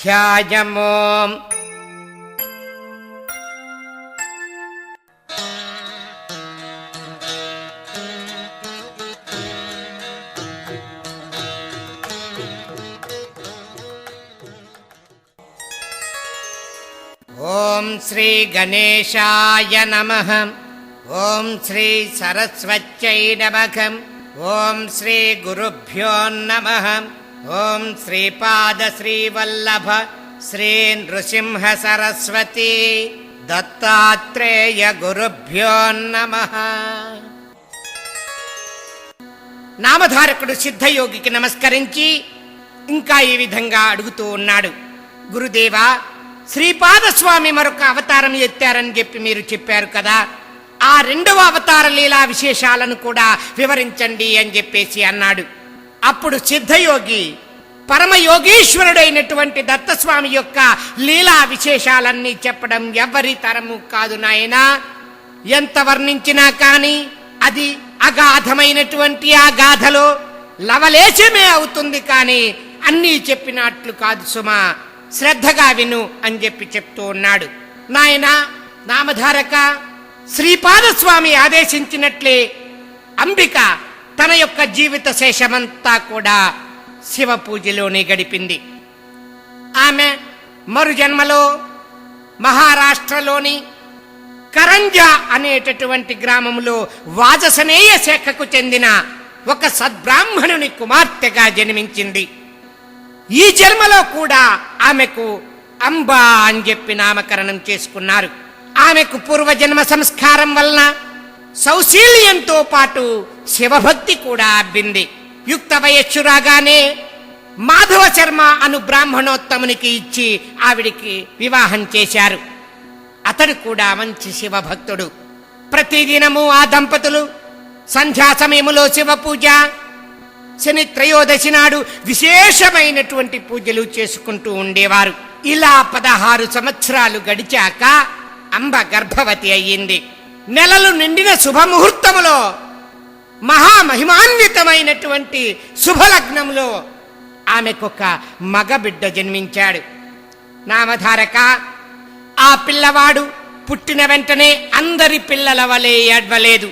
ध्यायोम् ॐ श्रीगणेशाय नमः। ॐ श्री सरस्वचैनमघम् ॐ श्रीगुरुभ्योन्नमः ఓం శ్రీపాద శ్రీవల్లభ శ్రీ నృసింహ సరస్వతి దత్తాత్రేయ గురుభ్యో నమ. నామధారకుడు సిద్ధయోగికి నమస్కరించి ఇంకా ఈ విధంగా అడుగుతూ ఉన్నాడు. గురుదేవా శ్రీపాదస్వామి మరొక అవతారం ఎత్తారని చెప్పి మీరు చెప్పారు కదా. ఆ రెండవ అవతార లీలా విశేషాలను కూడా వివరించండి అని చెప్పేసి అన్నాడు. అప్పుడు సిద్ధయోగి పరమయోగీశ్వరుడైనటువంటి దత్తస్వామి యొక్క లీలా విశేషాలన్నీ చెప్పడం ఎవరి తరము కాదు నాయనా. ఎంత వర్ణించినా కానీ అది అగాధమైనటువంటి ఆ గాథలో లవలేశమే అవుతుంది కానీ అన్నీ చెప్పినట్లు కాదు సుమా. శ్రద్ధగా విను అని చెప్పి చెప్తూ ఉన్నాడు. నాయన నామధారక శ్రీపాదస్వామి ఆదేశించినట్లే అంబిక తన యొక్క జీవిత శేషమంతా కూడా శివ పూజలోనే గడిపింది. ఆమె మరు జన్మలో మహారాష్ట్రలోని కరంజా అనేటటువంటి గ్రామంలో వాజసనేయ శాఖకు చెందిన ఒక సద్బ్రాహ్మణుని కుమార్తెగా జన్మించింది. ఈ జన్మలో కూడా ఆమెకు అంబా అని చెప్పి నామకరణం చేసుకున్నారు. ఆమెకు పూర్వజన్మ సంస్కారం వలన సౌశీల్యంతో పాటు శివభక్తి కూడా అబ్బింది. యుక్త వయస్సు రాగానే మాధవ శర్మ అను బ్రాహ్మణోత్తమునికి ఇచ్చి ఆవిడికి వివాహం చేశారు. అతడు కూడా మంచి శివభక్తుడు. ప్రతిదినము ఆ దంపతులు సంధ్యా సమయములో శివ పూజ శని త్రయోదశి నాడు విశేషమైనటువంటి పూజలు చేసుకుంటూ ఉండేవారు. ఇలా పదహారు సంవత్సరాలు గడిచాక అంబ గర్భవతి అయ్యింది. నెలలు నిండిన శుభముహూర్తములో మహామహిమాన్వితమైనటువంటి శుభలగ్నంలో ఆమెకొక మగబిడ్డ జన్మించాడు. నామధారక ఆ పిల్లవాడు పుట్టిన వెంటనే అందరి పిల్లల వలె ఏడ్వలేదు.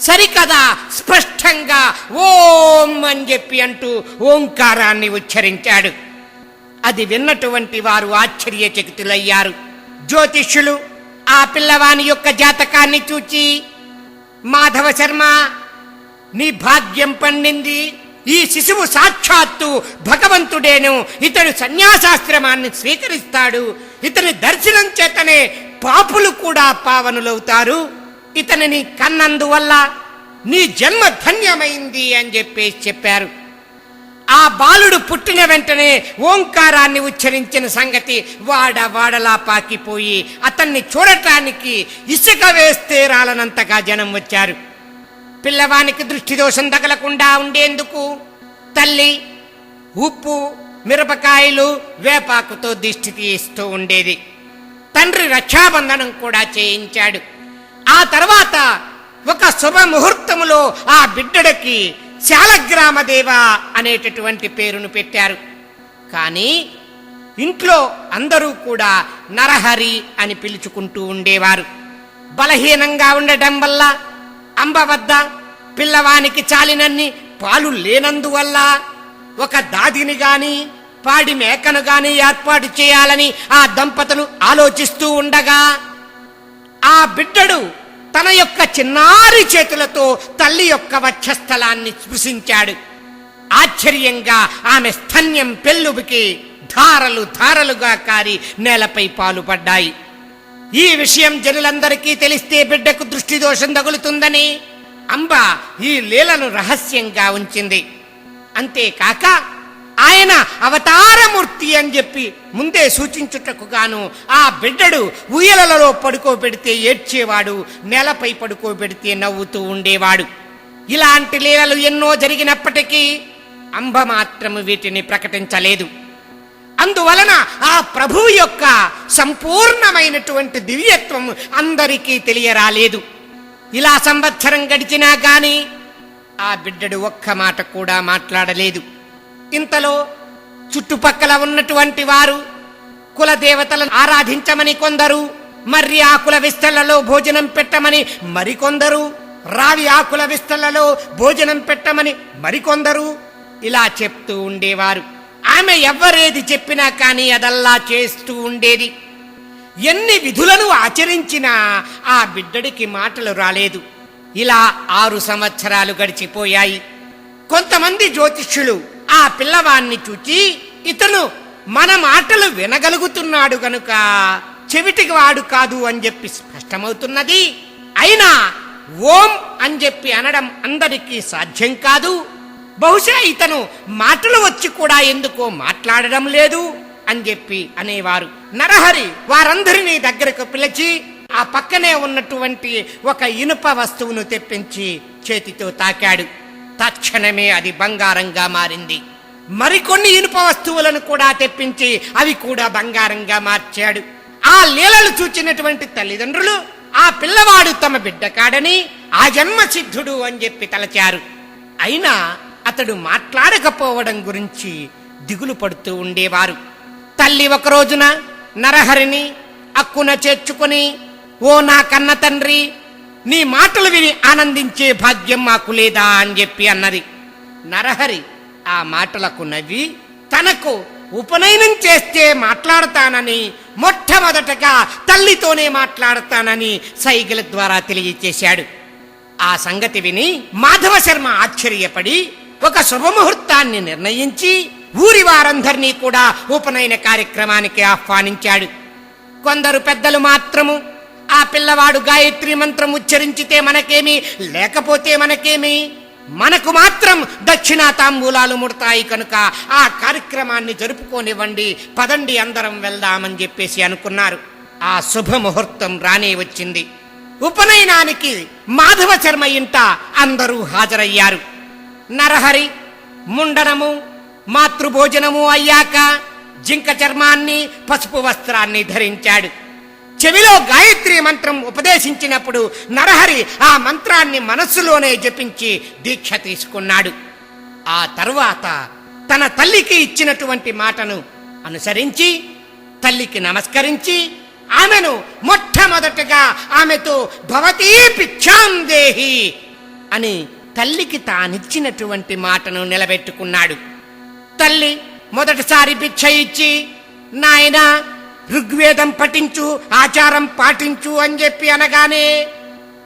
సరికదా స్పష్టంగా ఓం అని చెప్పి అంటూ ఓంకారాన్ని ఉచ్చరించాడు. అది విన్నటువంటి వారు ఆశ్చర్యచకితులయ్యారు. జ్యోతిష్యులు ఆ పిల్లవాని యొక్క జాతకాన్ని చూచి మాధవ శర్మ నీ భాగ్యం పండింది ఈ శిశువు సాక్షాత్తు భగవంతుడేను. ఇతడు సన్యాసాశ్రమాన్ని స్వీకరిస్తాడు. ఇతని దర్శనం చేతనే పాపులు కూడా పావనులవుతారు. ఇతనిని కన్నందువల్ల నీ జన్మ ధన్యమైంది అని చెప్పేసి చెప్పారు. ఆ బాలుడు పుట్టిన వెంటనే ఓంకారాన్ని ఉచ్చరించిన సంగతి వాడ వాడలా పాకిపోయి అతన్ని చూడటానికి ఇసుక వేస్తే రాలనంతగా జనం వచ్చారు. పిల్లవానికి దృష్టి దోషం తగలకుండా ఉండేందుకు తల్లి ఉప్పు మిరపకాయలు వేపాకుతో దిష్టి తీస్తూ ఉండేది. తండ్రి రక్షాబంధనం కూడా చేయించాడు. ఆ తర్వాత ఒక శుభ ముహూర్తములో ఆ బిడ్డడికి చాలగ్రామదేవ అనేటటువంటి పేరును పెట్టారు. కానీ ఇంట్లో అందరూ కూడా నరహరి అని పిలుచుకుంటూ ఉండేవారు. బలహీనంగా ఉండటం వల్ల అంబ వద్ద పిల్లవానికి చాలినన్ని పాలు లేనందువల్ల ఒక దాదిని గాని పాడి మేకను గాని ఏర్పాటు చేయాలని ఆ దంపతులు ఆలోచిస్తూ ఉండగా ఆ బిడ్డడు తన యొక్క చిన్నారి చేతులతో తల్లి యొక్క వక్షస్థలాన్ని స్పృశించాడు. ఆశ్చర్యంగా ఆమె స్తన్యం పెళ్ళుబికి ధారలు ధారలుగా కారి నేలపై పాలుపడ్డాయి ఈ విషయం జనులందరికీ తెలిస్తే బిడ్డకు దృష్టి దోషం తగులుతుందని అంబ ఈ లీలను రహస్యంగా ఉంచింది. అంతేకాక ఆయన అవతారమూర్తి అని చెప్పి ముందే సూచించుటకు గాను ఆ బిడ్డడు ఉయ్యలలో పడుకోబెడితే ఏడ్చేవాడు నేలపై పడుకోబెడితే నవ్వుతూ ఉండేవాడు. ఇలాంటి లీలలు ఎన్నో జరిగినప్పటికీ అంబ మాత్రము వీటిని ప్రకటించలేదు. అందువలన ఆ ప్రభువు యొక్క సంపూర్ణమైనటువంటి దివ్యత్వం అందరికీ తెలియరాలేదు. ఇలా సంవత్సరం గడిచినా గాని ఆ బిడ్డడు ఒక్క మాట కూడా మాట్లాడలేదు. ఇంతలో చుట్టుపక్కల ఉన్నటువంటి వారు కుల దేవతలను ఆరాధించమని కొందరు మర్రి ఆకుల విస్తళ్ళలో భోజనం పెట్టమని మరికొందరు రావి ఆకుల విస్తళ్ళలో భోజనం పెట్టమని మరికొందరు ఇలా చెప్తూ ఉండేవారు. ఆమె ఎవ్వరేది చెప్పినా కానీ అదల్లా చేస్తూ ఉండేది. ఎన్ని విధులను ఆచరించినా ఆ బిడ్డడికి మాటలు రాలేదు. ఇలా ఆరు సంవత్సరాలు గడిచిపోయాయి. కొంతమంది జ్యోతిష్యులు ఆ పిల్లవాణ్ణి చూచి ఇతను మన మాటలు వినగలుగుతున్నాడు గనుక చెవిటికి వాడు కాదు అని చెప్పి స్పష్టమవుతున్నది. అయినా ఓం అని చెప్పి అనడం అందరికీ సాధ్యం కాదు. బహుశా ఇతను మాటలు వచ్చి కూడా ఎందుకో మాట్లాడడం లేదు అని చెప్పి అనేవారు. నరహరి వారందరినీ దగ్గరకు పిలిచి ఆ పక్కనే ఉన్నటువంటి ఒక ఇనుప వస్తువును తెప్పించి చేతితో తాకాడు. తక్షణమే అది బంగారంగా మారింది. మరికొన్ని ఇనుప వస్తువులను కూడా తెప్పించి అవి కూడా బంగారంగా మార్చాడు. ఆ లీలలు చూచినటువంటి తల్లిదండ్రులు ఆ పిల్లవాడు తమ బిడ్డ కాడని ఆ జన్మ సిద్ధుడు అని చెప్పి తలచారు. అయినా అతడు మాట్లాడకపోవడం గురించి దిగులు పడుతూ ఉండేవారు. తల్లి ఒక రోజున నరహరిని అక్కున చేర్చుకుని ఓ నా కన్న తండ్రి నీ మాటలు విని ఆనందించే భాగ్యం మాకు లేదా అని చెప్పి అన్నది. నరహరి ఆ మాటలకు నవ్వి తనకు ఉపనయనం చేస్తే మాట్లాడతానని మొట్టమొదటగా తల్లితోనే మాట్లాడతానని సైగల ద్వారా తెలియచేశాడు. ఆ సంగతి విని మాధవ శర్మ ఆశ్చర్యపడి ఒక శుభముహూర్తాన్ని నిర్ణయించి ఊరి వారందరినీ కూడా ఉపనయన కార్యక్రమానికి ఆహ్వానించాడు. కొందరు పెద్దలు మాత్రము ఆ పిల్లవాడు గాయత్రి మంత్రం ఉచ్చరించితే మనకేమి? లేకపోతే మనకేమి? మనకు మాత్రం దక్షిణా తాంబూలాలు ముడతాయి కనుక ఆ కార్యక్రమాన్ని జరుపుకోనివ్వండి. పదండి అందరం వెళ్దామని చెప్పేసి అనుకున్నారు. ఆ శుభముహూర్తం రానే వచ్చింది. ఉపనయనానికి మాధవ శర్మ ఇంట అందరూ హాజరయ్యారు. నరహరి ముండనము మాతృభోజనము అయ్యాక జింక చర్మాన్ని పసుపు వస్త్రాన్ని ధరించాడు. చెవిలో గాయత్రి మంత్రం ఉపదేశించినప్పుడు నరహరి ఆ మంత్రాన్ని మనస్సులోనే జపించి దీక్ష తీసుకున్నాడు. ఆ తరువాత తన తల్లికి ఇచ్చినటువంటి మాటను అనుసరించి తల్లికి నమస్కరించి ఆమెను మొట్టమొదటగా ఆమెతో భవతీ పిచ్చాం దేహి అని తల్లికి తానిచ్చినటువంటి మాటను నిలబెట్టుకున్నాడు. తల్లి మొదటిసారి పిచ్చ ఇచ్చి నాయనా ఋగ్వేదం పఠించు ఆచారం పాటించు అని చెప్పి అనగానే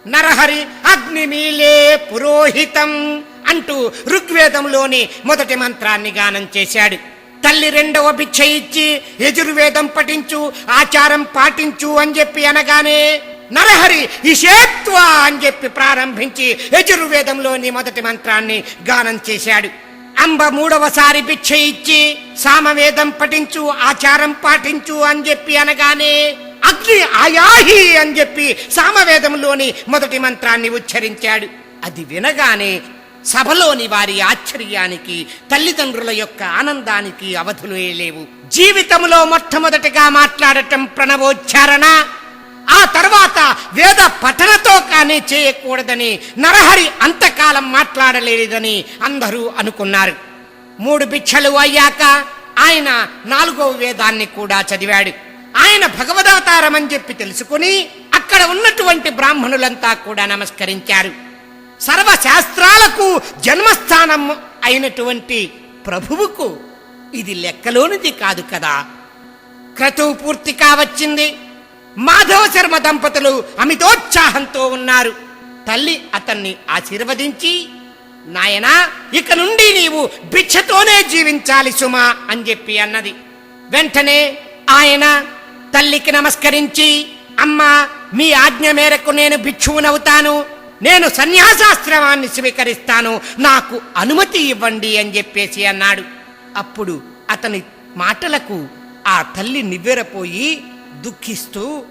నరహరి అగ్నిమీలే పురోహితం అంటూ ఋగ్వేదంలోని మొదటి మంత్రాన్ని గానం చేశాడు. తల్లి రెండవ భిక్ష ఇచ్చి యజుర్వేదం పఠించు ఆచారం పాటించు అని చెప్పి అనగానే నరహరి ఇషేత్వ అని చెప్పి ప్రారంభించి యజుర్వేదంలోని మొదటి మంత్రాన్ని గానం చేశాడు. అంబ మూడవసారి భిక్ష ఇచ్చి సామవేదం పఠించు ఆచారం పాటించు అని చెప్పి అనగానే అగ్ని ఆయాహి అని చెప్పి సామవేదంలోని మొదటి మంత్రాన్ని ఉచ్చరించాడు. అది వినగానే సభలోని వారి ఆశ్చర్యానికి తల్లిదండ్రుల యొక్క ఆనందానికి అవధులు లేవు. జీవితంలో మొట్టమొదటిగా మాట్లాడటం ప్రణవోచ్చారణ. ఆ తర్వాత వేద పఠనతో కానీ చేయకూడదని నరహరి అంతకాలం మాట్లాడలేదని అందరూ అనుకున్నారు. మూడు భిక్షలు అయ్యాక ఆయన నాలుగవ వేదాన్ని కూడా చదివాడు. ఆయన భగవదవతారం అని చెప్పి తెలుసుకుని అక్కడ ఉన్నటువంటి బ్రాహ్మణులంతా కూడా నమస్కరించారు. సర్వశాస్త్రాలకు జన్మస్థానం అయినటువంటి ప్రభువుకు ఇది లెక్కలోనిది కాదు కదా. క్రతువు పూర్తి కావచ్చింది. మాధవ శర్మ దంపతులు అమితోత్సాహంతో ఉన్నారు. తల్లి అతన్ని ఆశీర్వదించి నాయనా ఇక నుండి నీవు భిక్షతోనే జీవించాలి సుమా అని చెప్పి అన్నది. వెంటనే ఆయన తల్లికి నమస్కరించి అమ్మా మీ ఆజ్ఞ మేరకు నేను భిక్షువునవుతాను. నేను సన్యాసాశ్రమాన్ని స్వీకరిస్తాను. నాకు అనుమతి ఇవ్వండి అని చెప్పేసి అన్నాడు. అప్పుడు అతని మాటలకు ఆ తల్లి నివ్వెరపోయి దుఃఖిస్తూ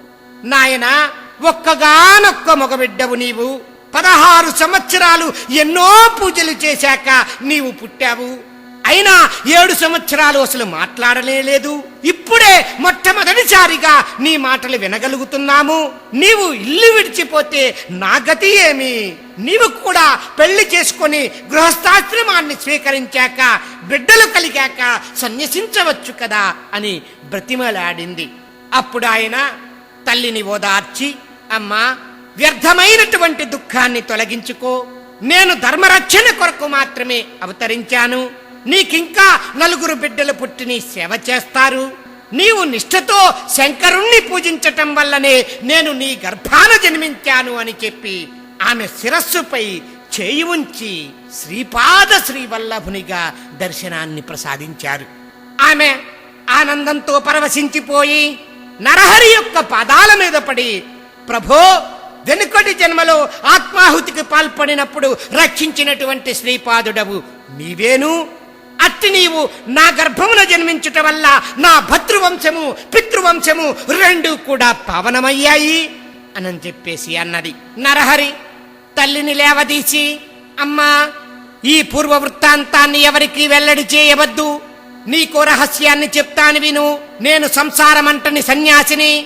నాయన ఒక్కగానొక్క మగబిడ్డవు నీవు. పదహారు సంవత్సరాలు ఎన్నో పూజలు చేశాక నీవు పుట్టావు. అయినా ఏడు సంవత్సరాలు అసలు మాట్లాడలే లేదు ఇప్పుడే మొట్టమొదటిసారిగా నీ మాటలు వినగలుగుతున్నాము. నీవు ఇల్లు విడిచిపోతే నా గతి ఏమి? నీవు కూడా పెళ్ళి చేసుకొని గృహస్థాశ్రమాన్ని స్వీకరించాక బిడ్డలు కలిగాక సన్యసించవచ్చు కదా అని బ్రతిమలాడింది. అప్పుడు ఆయన తల్లిని ఓదార్చి అమ్మా వ్యర్థమైనటువంటి దుఃఖాన్ని తొలగించుకో. నేను ధర్మరక్షణ కొరకు మాత్రమే అవతరించాను. నీకింకా నలుగురు బిడ్డలు పుట్టిని సేవ చేస్తారు. నీవు నిష్ఠతో శంకరుణ్ణి పూజించటం వల్లనే నేను నీ గర్భాన జన్మించాను అని చెప్పి ఆమె శిరస్సుపై చేయి ఉంచి శ్రీపాద శ్రీవల్లభునిగా దర్శనాన్ని ప్రసాదించారు. ఆమె ఆనందంతో పరవశించిపోయి నరహరి యొక్క పాదాల మీద పడి ప్రభో వెనుకటి జన్మలో ఆత్మాహుతికి పాల్పడినప్పుడు రక్షించినటువంటి శ్రీపాదుడవు నీవేను. అట్టి నీవు నా గర్భమున జన్మించుట వల్ల నా భతృవంశము పితృవంశము రెండు కూడా పావనమయ్యాయి. అని చెప్పేసి అన్నది నరహరి. తల్లిని లేవదీచి అమ్మా ఈ పూర్వ వృత్తాంతాన్ని ఎవరికి వెల్లడి చేయవద్దు. నీకో రహస్యాన్ని చెప్తాను విను. నేను సంసారమంటని సన్యాసిని.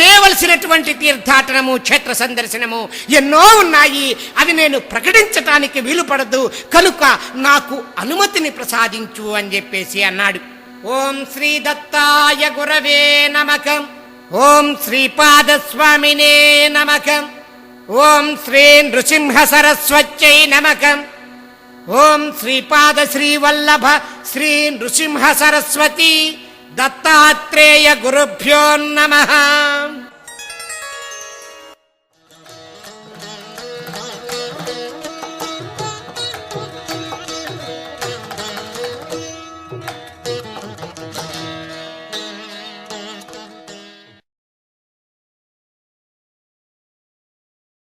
చేయవలసినటువంటి తీర్థాటనము క్షేత్ర సందర్శనము ఎన్నో ఉన్నాయి. అవి నేను ప్రకటించటానికి వీలుపడదు. కనుక నాకు అనుమతిని ప్రసాదించు అని చెప్పేసి అన్నాడు. ఓం శ్రీ దత్తాయ గురవే నమకం ఓం శ్రీపాదస్వామినే నమకం ఓం శ్రీ నృసింహ సరస్వత్యై నమకం ఓం శ్రీపాద శ్రీవల్లభ శ్రీ నృసింహ సరస్వతి దత్తాత్రేయ గురుభ్యో నమ.